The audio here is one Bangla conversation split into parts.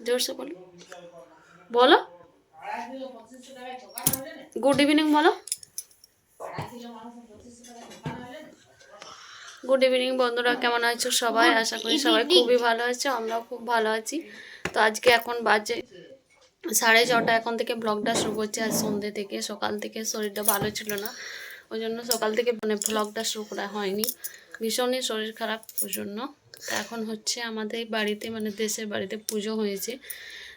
জোরসে বলো। বলো। গুড ইভিনিং বলো। গুড ইভিনিং বন্ধুরা কেমন আছো সবাই? আশা করি সবাই খুবই ভালো আছে আমরাও খুব ভালো আছি। তো আজকে এখন বাজে সাড়ে ছটা এখন থেকে ব্লগটা শুরু করছি। আজ সন্ধ্যে থেকে সকাল থেকে শরীরটা ভালো ছিল না। ওই জন্য সকাল থেকে মানে ব্লগটা শুরু করা হয়নি। ভীষণই শরীর খারাপ ওই জন্য। এখন হচ্ছে আমাদের বাড়িতে মানে দেশের বাড়িতে পুজো হয়েছে।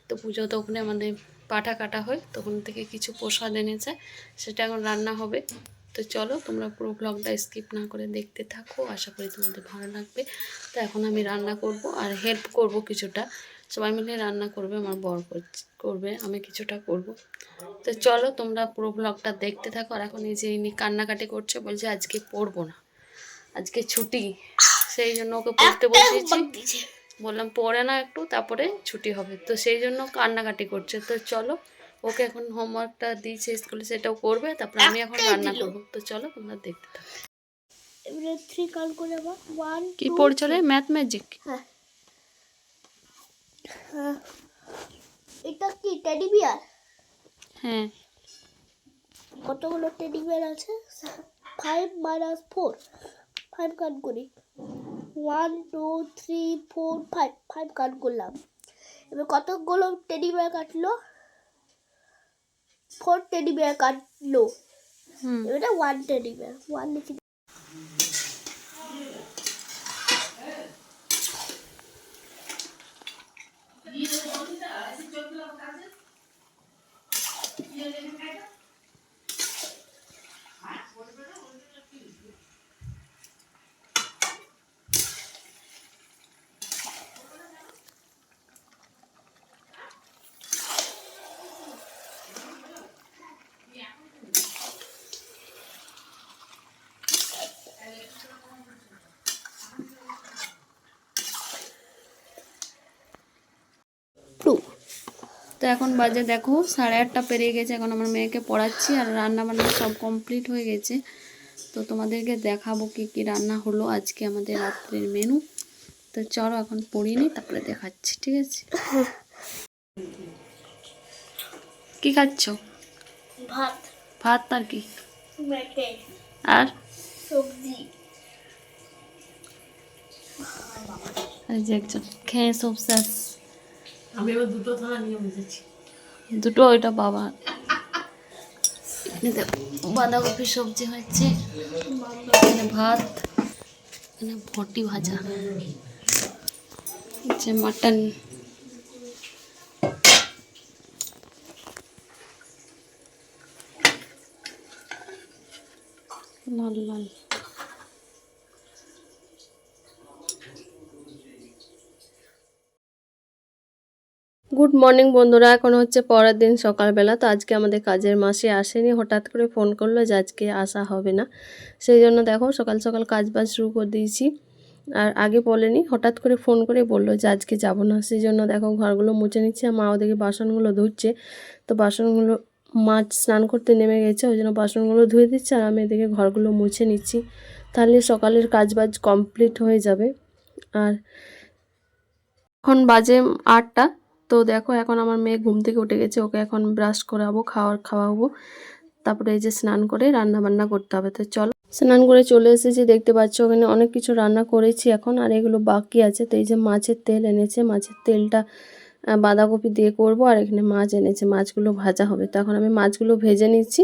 তো পুজো তো ওখানে আমাদের পাঠা কাটা হয়, তখন থেকে কিছু প্রসাদ এনেছে, সেটা এখন রান্না হবে। তো চলো, তোমরা পুরো ব্লগটা স্কিপ না করে দেখতে থাকো, আশা করি তোমাদের ভালো লাগবে। তো এখন আমি রান্না করব আর হেল্প করব কিছুটা। সবাই মিলে রান্না করবে, আমার বর করবে, আমি কিছুটা করব। তো চলো, তোমরা পুরো ব্লগটা দেখতে থাকো। আর এখন এই যে ইনি কান্নাকাটি করছে, বলছে আজকে পড়ব না। আজকে ছুটি। সেই জন্য ওকে পড়তে বসিয়েছি। বললাম পড়ে না একটু তারপরে ছুটি হবে। তো সেই জন্য কান্নাকাটি করছে। তো চলো ওকে এখন হোমওয়ার্কটা দিয়েছে স্কুলে সেটাও করবে তারপরে আমি এখন রান্না করব। তো চলো তোমরা দেখতে থাকো। এবারে থ্রি কাউন্ট করে আবার ওয়ান কি পড়ছো রে? ম্যাথ ম্যাজিক হ্যাঁ। এটা কি টেডি বিয়ার হ্যাঁ। কতগুলো টেডি বিয়ার আছে? Five minus four five count করি। One two three four five five cut করলাম। এবার কতগুলো টেডি বিয়ার কাটলো? ফোর টেডি বিয়ার কাটলো। হুম। এবারে ওয়ান টেডি বিয়ার ওয়ান লিখে তো এখন বাজে দেখো সাড়ে আটটা পেরিয়ে গেছে এখন আমার মেয়েকে পড়াচ্ছি আর রান্না বান্না সব কমপ্লিট হয়ে গেছে। তো তোমাদেরকে দেখাবো কি কি রান্না হলো আজকে আমাদের রাত্রের মেনু তো চলো এখন পড়িনি তারপরে দেখাচ্ছি ঠিক আছে? কি খাচ্ছ? ভাত। ভাত আর কি? আর? সবজি। যে একজন খেয়ে সব শেষ। আমি এবার দুটো থানা নিয়ে বসেছি। দুটো ওইটা বাবা। বাঁধাকপি সবজি হচ্ছে এখানে ভাত এখানে ভটি ভাজা হচ্ছে মাটন। লাল লাল। গুড মর্নিং বন্ধুরা, এখন হচ্ছে পরের দিন সকালবেলা, তো আজকে আমাদের কাজের মাসে আসেনি, হঠাৎ করে ফোন করল যে আজকে আসা হবে না। সেই জন্য দেখো সকাল সকাল কাজ বাজ শুরু করে দিয়েছি, আর আগে বলেনি, হঠাৎ করে ফোন করে বলল যে আজকে যাব না। সেই জন্য দেখো ঘরগুলো মুছে নিচ্ছে, আর মা ওদিকে বাসনগুলো ধুচ্ছে, তো বাসনগুলো মাছ স্নান করতে নেমে গেছে, ওই জন্য বাসনগুলো ধুয়ে দিচ্ছে, আর আমি এদিকে ঘরগুলো মুছে নিচ্ছি। তাহলে সকালের কাজ বাজ কমপ্লিট হয়ে যাবে, আর এখন বাজে আটটা তো দেখো এখন আমার মেয়ে ঘুম থেকে উঠে গেছে, ওকে এখন ব্রাশ করাবো, খাওয়ার, খাওয়াবো। তারপরে এই যে স্নান করে রান্না বান্না করতে হবে। তো চলো, স্নান করে চলে এসেছি, দেখতে পাচ্ছ ওখানে অনেক কিছু রান্না করেছি এখন, আর এগুলো বাকি আছে। তো এই যে মাছের তেল এনেছে, মাছের তেলটা বাঁধাকপি দিয়ে করব, আর এখানে মাছ এনেছে, মাছগুলো ভাজা হবে। তো এখন আমি মাছগুলো ভেজে নিচ্ছি।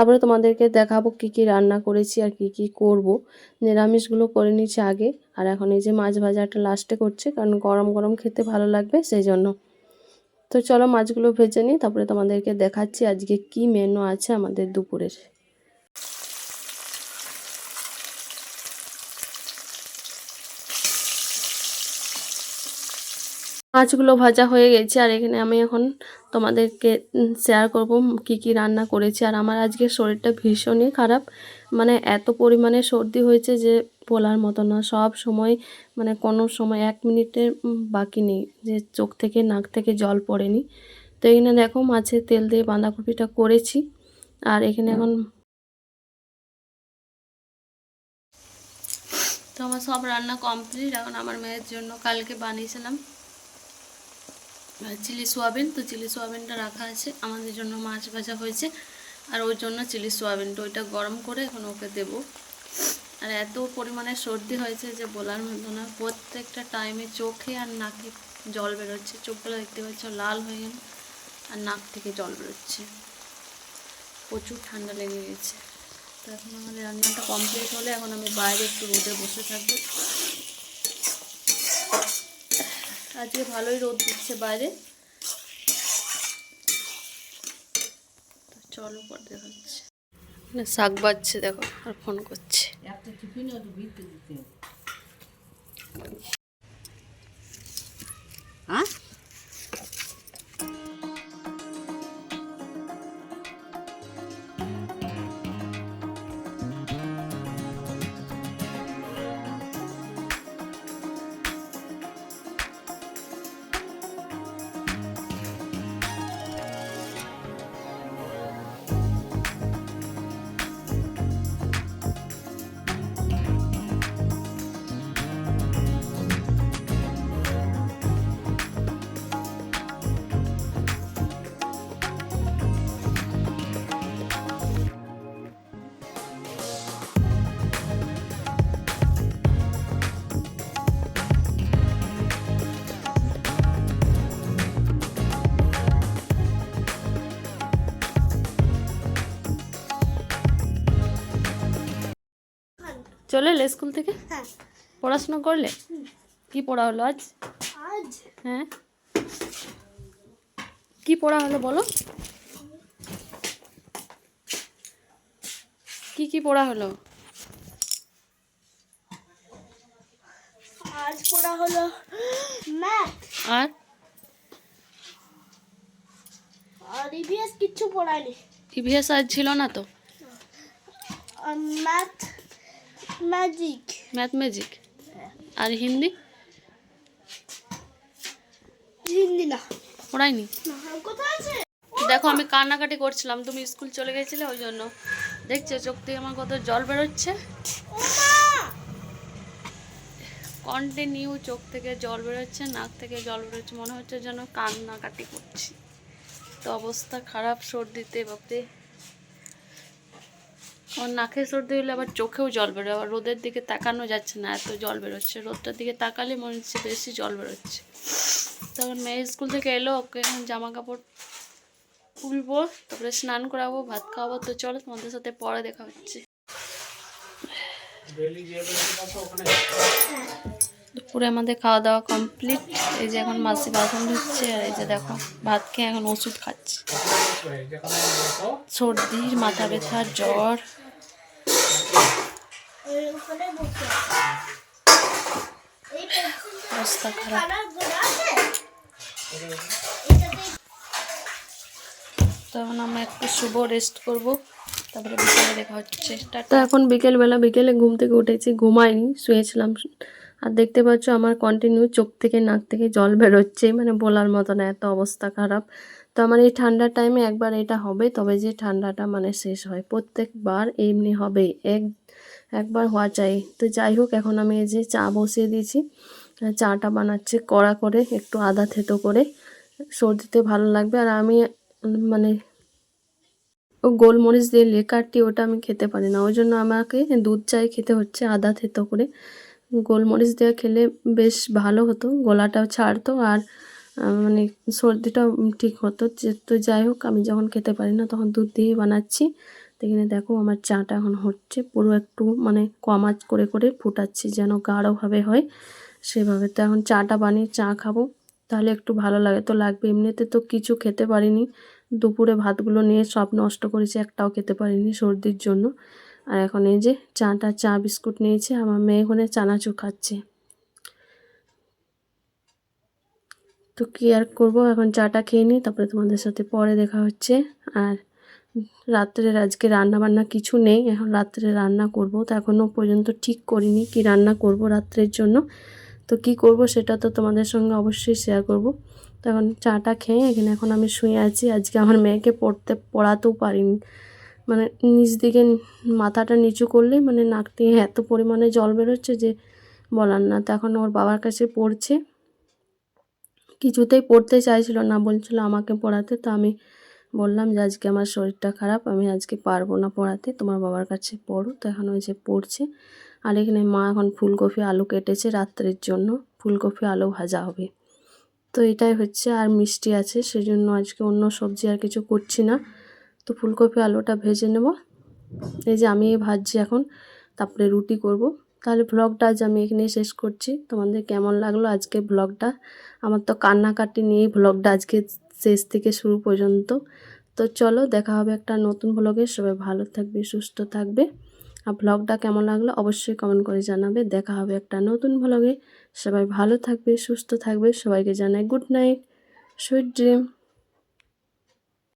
তারপরে তোমাদেরকে দেখাবো কি কি রান্না করেছি আর কি কি করব। নিরামিষগুলো করে নিচ্ছি আগে, আর এখন এই যে মাছ ভাজাটা লাস্টে করছে, কারণ গরম গরম খেতে ভালো লাগবে সেই জন্য। তো চলো মাছগুলো ভেজে নিই, তারপরে তোমাদেরকে দেখাচ্ছি আজকে কি মেনু আছে আমাদের দুপুরের। মাছগুলো ভাজা হয়ে গেছে, আর এখানে আমি এখন তোমাদেরকে শেয়ার করব কি কি রান্না করেছি। আর আমার আজকে শরীরটা ভীষণই খারাপ। মানে এত পরিমাণে সর্দি হয়েছে যে বলার মতো না। সব সময় মানে কোনো সময় এক মিনিটের বাকি নেই। যে চোখ থেকে, নাক থেকে জল পড়েনি। তো এখানে দেখো মাছের তেল দিয়ে বাঁধাকপিটা করেছি। আর এখানে এখন তো আমার সব রান্না কমপ্লিট। এখন আমার মেয়ের জন্য কালকে বানিয়েছিলাম। চিলি সোয়াবিন, তো চিলি সোয়াবিনটা রাখা আছে। আমাদের জন্য মাছ ভাজা হয়েছে। আর ওই জন্য চিলি সোয়াবিনটা ওইটা গরম করে এখন ওকে দেবো। আর এত পরিমাণে সর্দি হয়েছে যে বলার মতো না। প্রত্যেকটা টাইমে চোখে আর নাকে জল বেরোচ্ছে। চোখগুলো দেখতে পাচ্ছ, লাল হয়ে গেল। আর নাক থেকে জল বেরোচ্ছে। প্রচুর ঠান্ডা লেগে গেছে। তো এখন আমাদের রান্নাটা কমপ্লিট হলে এখন আমি বাইরে একটু রোদে বসে থাকব। আজকে ভালোই রোদ দিচ্ছে বাইরে। চলো পর দেখা হচ্ছে। মানে শাক বাজছে দেখো, আর ফোন করছে। চলে এলে স্কুল থেকে? হ্যাঁ। পড়াশোনা করলে? কি পড়া হলো আজ? আজ? হ্যাঁ। কি পড়া হলো বলো? কি কি পড়া হলো? আজ পড়া হলো ম্যাথ। আর? আর ইভিএস কিচ্ছু পড়ায়নি। ইভিএস আজ ছিল না তো? আর ম্যাথ। ম্যাজিক ম্যাথ ম্যাজিক আর হিন্দি? হিন্দি না। পড়ায়নি? না, কোথায় আছে? দেখো আমি কান্নাকাটি করছিলাম। তুমি স্কুল চলে গেছিলে ওই জন্য। দেখছ চোখ থেকে আমার কত জল বেরোচ্ছে? কন্টিনিউ চোখ থেকে জল বেরোচ্ছে নাক থেকে জল বেরোচ্ছে। মনে হচ্ছে যেন কান্নাকাটি করছি। তো অবস্থা খারাপ সর্দিতে বাপরে। আমার নাকে সর্দি হলে আবার চোখেও জল বেরোয়, আবার রোদের দিকে তাকানো যাচ্ছে না, এত জল বেরোচ্ছে। রোদটার দিকে তাকালে মনে হচ্ছে বেশি জল বেরোচ্ছে। তখন মেয়ে স্কুল থেকে এলো, ওকে এখন জামা কাপড় খুলবো তারপরে স্নান করাবো, ভাত খাওয়াবো। তো চলো তোমাদের সাথে পরে দেখা হচ্ছে। দুপুরে আমাদের খাওয়া দাওয়া কমপ্লিট। এই যে এখন মাসি বাসন ধুচ্ছে, আর এই যে দেখো, ভাত খেয়ে এখন ওষুধ খাচ্ছি। সর্দির, মাথা ব্যথা জ্বর। তখন আমরা একটু শুভ রেস্ট করব। তারপরে বিকেলে দেখা হচ্ছে। তো এখন বিকেলবেলা, বিকেলে ঘুম থেকে উঠেছি, ঘুমাইনি, শুয়েছিলাম। আর দেখতে পাচ্ছ আমার কন্টিনিউ চোখ থেকে, নাক থেকে জল বেরোচ্ছে মানে বলার মতো না, এত অবস্থা খারাপ। তো আমার এই ঠান্ডার টাইমে একবার এটা হবে, তবে যে ঠান্ডাটা মানে শেষ হয়। প্রত্যেকবার এমনি হবে, এক, একবার হওয়া চাই। তো যাই হোক, এখন আমি এই যে চা বসিয়ে দিয়েছি। চাটা বানাচ্ছে কড়া করে, একটু আদা থেতো করে। সর্দিতে ভালো লাগবে। আর আমি মানে ও গোলমরিচ দিয়ে লেকারটি ওটা আমি খেতে পারি না। ওই জন্য আমাকে দুধ চাই খেতে হচ্ছে আদা থেতো করে। গোলমরিচ দেওয়া খেলে বেশ ভালো হতো, গলাটাও ছাড়তো। আর মানে সর্দিটাও ঠিক হতো। তো যাই হোক, আমি যখন খেতে পারি না, তখন দুধ দিয়ে বানাচ্ছি। এখানে দেখো, আমার চাটা এখন হচ্ছে পুরো একটু মানে কম আঁচ করে করে ফুটাচ্ছি যেন গাঢ়ভাবে হয়। সেভাবে তো এখন চাটা বানিয়ে চা খাব। তাহলে একটু ভালো লাগে। তো লাগবে এমনিতে তো কিছু খেতে পারিনি। দুপুরে ভাতগুলো নিয়ে সব নষ্ট করেছি, একটাও খেতে পারিনি সর্দির জন্য। আর এখন এই যে চাটা চা বিস্কুট নিয়েছে, আমার মেয়ে ওখানে চানাচুর খাচ্ছে। তো কি আর করব? এখন চাটা খেয়ে নিই, তারপরে তোমাদের সাথে পরে দেখা হচ্ছে। আর রাত্রের আজকে রান্না বান্না কিছু নেই, এখন রাত্রে রান্না করব। তো এখনও পর্যন্ত ঠিক করিনি কি রান্না করব রাত্রের জন্য। তো কি করব সেটা তো তোমাদের সঙ্গে অবশ্যই শেয়ার করব। তো এখন চাটা খেয়ে এখানে এখন আমি শুয়ে আছি। আজকে আমার মেয়েকে পড়তে, পড়াতেও পারিনি। মানে নিচ দিকে মাথাটা নিচু করলেই মানে নাক দিয়ে এত পরিমাণে জল বেরোচ্ছে যে বলার না। তো এখন ওর বাবার কাছে পড়ছে। কিছুতেই পড়তে চাইছিল না, বলছিল আমাকে পড়াতে। তো আমি বললাম যে, আজকে আমার শরীরটা খারাপ, আমি আজকে পারব না পড়াতে, তোমার বাবার কাছে পড়ো। তো এখন ওই যে পড়ছে। আর এখানে মা এখন ফুলকপি আলু কেটেছে রাত্রের জন্য, ফুলকপি আলু ভাজা হবে। তো এটাই হচ্ছে, আর মিষ্টি আছে সেই জন্য আজকে অন্য সবজি আর কিছু করছি না। তো ফুলকপি আলুটা ভেজে নেব। এই যে আমি ভাজছি এখন, তারপরে রুটি করব। তাহলে ব্লগটা আজ আমি এখানে শেষ করছি। তোমাদের কেমন লাগল আজকে ব্লগটা আমার তো কান্নাকাটি নিয়েই ব্লগটা আজকে শেষ থেকে শুরু পর্যন্ত। তো চলো, দেখা হবে একটা নতুন ব্লগে সবাই ভালো থাকবে, সুস্থ থাকবে। আর ব্লগটা কেমন লাগল অবশ্যই কমেন্ট করে জানাবে। দেখা হবে একটা নতুন ব্লগে সবাই ভালো থাকবে, সুস্থ থাকবে। সবাইকে জানাই গুড নাইট সুইট ড্রিম